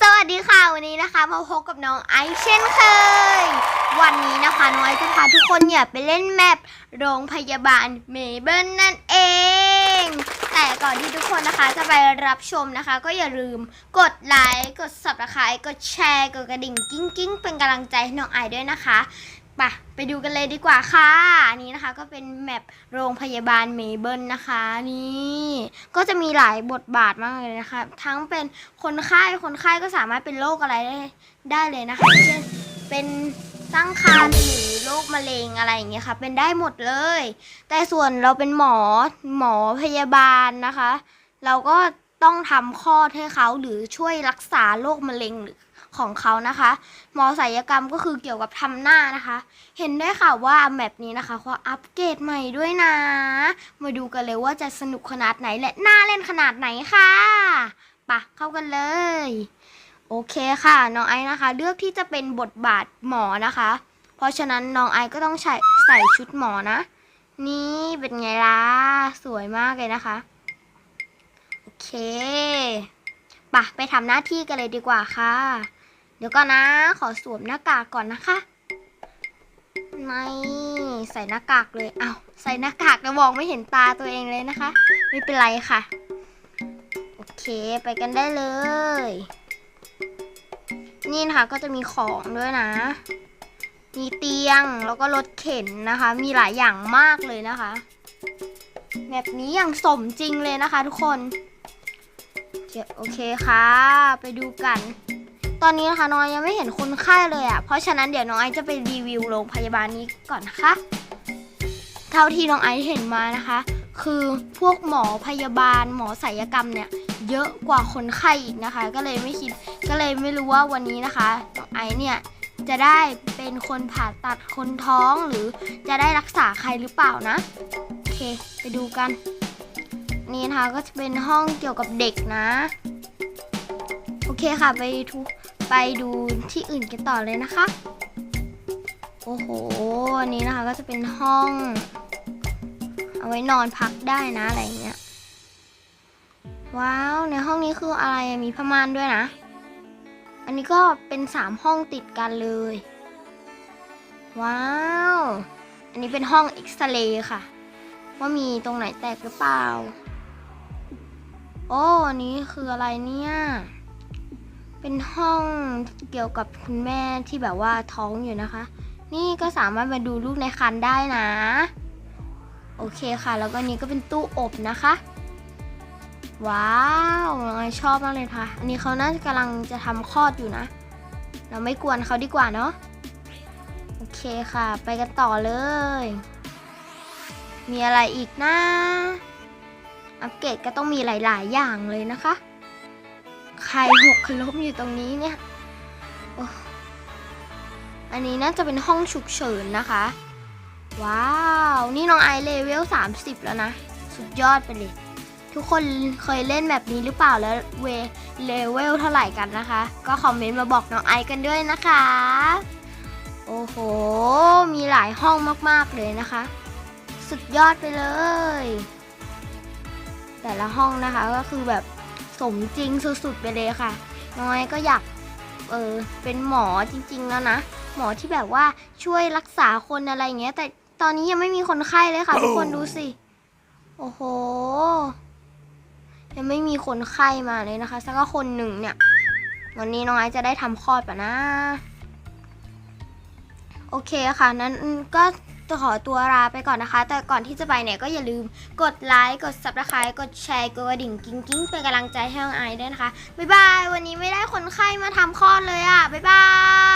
สวัสดีค่ะวันนี้นะคะมาพบกับน้องไอซ์เช่นเคย วันนี้นะคะน้องไอซ์จะพาทุกคนเนี่ยไปเล่นแมปโรงพยาบาลเมเบิลนั่นเอง แต่ก่อนที่ทุกคนนะคะจะไปรับชมนะคะ ก็อย่าลืมกดไลค์กด subscribe กดแชร์กดกระดิ่งกิ้งกิ้งเป็นกำลังใจให้น้องไอซ์ด้วยนะคะ ไปไปดูกันเลยดีกว่าค่ะ อันนี้นะคะก็เป็นแมปโรงพยาบาลเมเบิลนะคะนี่ก็จะมีหลายบทบาทมากเลยนะคะ ทั้งเป็นคนไข้คนไข้ก็สามารถเป็นโรคอะไรได้ได้เลยนะคะ เช่นเป็นตั้งครรภ์หรือโรคมะเร็งอะไรอย่างเงี้ยค่ะ เป็นได้หมดเลย แต่ส่วนเราเป็นหมอหมอพยาบาลนะคะ เราก็ ต้องทำคลอดให้เขาหรือช่วยรักษาโรคมะเร็งของเขานะคะ หมอศัลยกรรมก็คือเกี่ยวกับทำหน้านะคะ เห็นได้ค่ะว่าแมปนี้นะคะเขาอัปเกรดใหม่ด้วยนะ มาดูกันเลยว่าจะสนุกขนาดไหนและน่าเล่นขนาดไหนค่ะปะเข้ากันเลย โอเคค่ะ น้องไอซ์นะคะ เลือกที่จะเป็นบทบาทหมอนะคะ เพราะฉะนั้นน้องไอซ์ก็ต้องใส่ใส่ชุดหมอนะ นี่เป็นไงล่ะ สวยมากเลยนะคะ เคปะไปทำหน้าที่กันเลยดีกว่าค่ะ เดี๋ยวก่อนนะ ขอสวมหน้ากากก่อนนะคะไม่ใส่หน้ากากเลย เอา้าใส่หน้ากากแล้วมองไม่เห็นตาตัวเองเลยนะคะ ไม่เป็นไรค่ะ โอเคไปกันได้เลย นี่นะคะก็จะมีของด้วยนะ มีเตียงแล้วก็รถเข็นนะคะ มีหลายอย่างมากเลยนะคะ แบบนี้อย่างสมจริงเลยนะคะทุกคน โอเคค่ะ ไปดูกัน ตอนนี้นะคะน้องยังไม่เห็นคนไข้เลยอะ่ะ เพราะฉะนั้นเดี๋ยวน้องไอซ์จะไปรีวิวโรงพยาบาลนี้ก่อนนะคะ เท่าที่น้องไอซ์เห็นมานะคะ คือพวกหมอพยาบาลหมอศัลยกรรมเนี่ยเยอะกว่าคนไข้อีกนะคะ ก็เลยไม่คิดก็เลยไม่รู้ว่าวันนี้นะคะน้องไอซ์เนี่ยจะได้เป็นคนผ่าตัดคนท้องหรือจะได้รักษาใครหรือเปล่านะ โอเค ไปดูกัน นี่นะคะก็จะเป็นห้องเกี่ยวกับเด็กนะ โอเคค่ะไปทุไปดูที่อื่นกันต่อเลยนะคะ โอ้โหอันนี้นะคะก็จะเป็นห้อง เอาไว้นอนพักได้นะอะไรเงี้ยว้าวในห้องนี้คืออะไรมีผ้าม่านด้วยนะ อันนี้ก็เป็นสามห้องติดกันเลย ว้าว อันนี้เป็นห้องเอ็กซเรย์ค่ะ ว่ามีตรงไหนแตกหรือเปล่า อ้อันนี้คืออะไรเนี่ย เป็นห้องเกี่ยวกับคุณแม่ที่แบบว่าท้องอยู่นะคะ นี่ก็สามารถมาดูลูกในครรภ์ได้นะ โอเคค่ะ แล้วก็นี้ก็เป็นตู้อบนะคะ ว้าวน้องไอชอบมากเลยค่ะ อันนี้เขาน่าจะกำลังจะทำคลอดอยู่นะ เราไม่กวนเขาดีกว่าเนาะ โอเคค่ะ ไปกันต่อเลย มีอะไรอีกนะ อัปเกรดก็ต้องมีหลาย ๆ อย่างเลยนะคะ ใครหกขล้มอยู่ตรงนี้เนี่ยอ้อันนี้น่าจะเป็นห้องฉุกเฉินนะคะ ว้าว นี่น้องไอเลเวล 30 แล้วนะ สุดยอดไปเลย ทุกคนเคยเล่นแบบนี้หรือเปล่าแล้วเวเลเวลเท่าไหร่กันนะคะ ก็คอมเมนต์มาบอกน้องไอกันด้วยนะคะ โอ้โห มีหลายห้องมาก ๆ เลยนะคะ สุดยอดไปเลย แต่ละห้องนะคะก็คือแบบสมจริงสุดๆไปเลยค่ะ น้อยก็อยากเออเป็นหมอจริงๆแล้วนะ หมอที่แบบว่าช่วยรักษาคนอะไรอย่างเงี้ย แต่ตอนนี้ยังไม่มีคนไข้เลยค่ะ ทุกคนดูสิ โอ้โห ยังไม่มีคนไข้มาเลยนะคะ สักคนหนึ่งเนี่ย วันนี้น้องไอซ์จะได้ทำคลอดปะนะ โอเคค่ะ นั้นก็ัวขอตัวลาไปก่อนนะคะ แต่ก่อนที่จะไปเนี่ยก็อย่าลืมกดไลค์ กดซับสไครต์กดแชร์ กดกระดิ่งกิ้งกิ้งเป็นกำลังใจให้น้องไอด้วยนะคะ บ๊ายบาย วันนี้ไม่ได้คนไข้มาทำคลอดเลยอะ บ๊ายบาย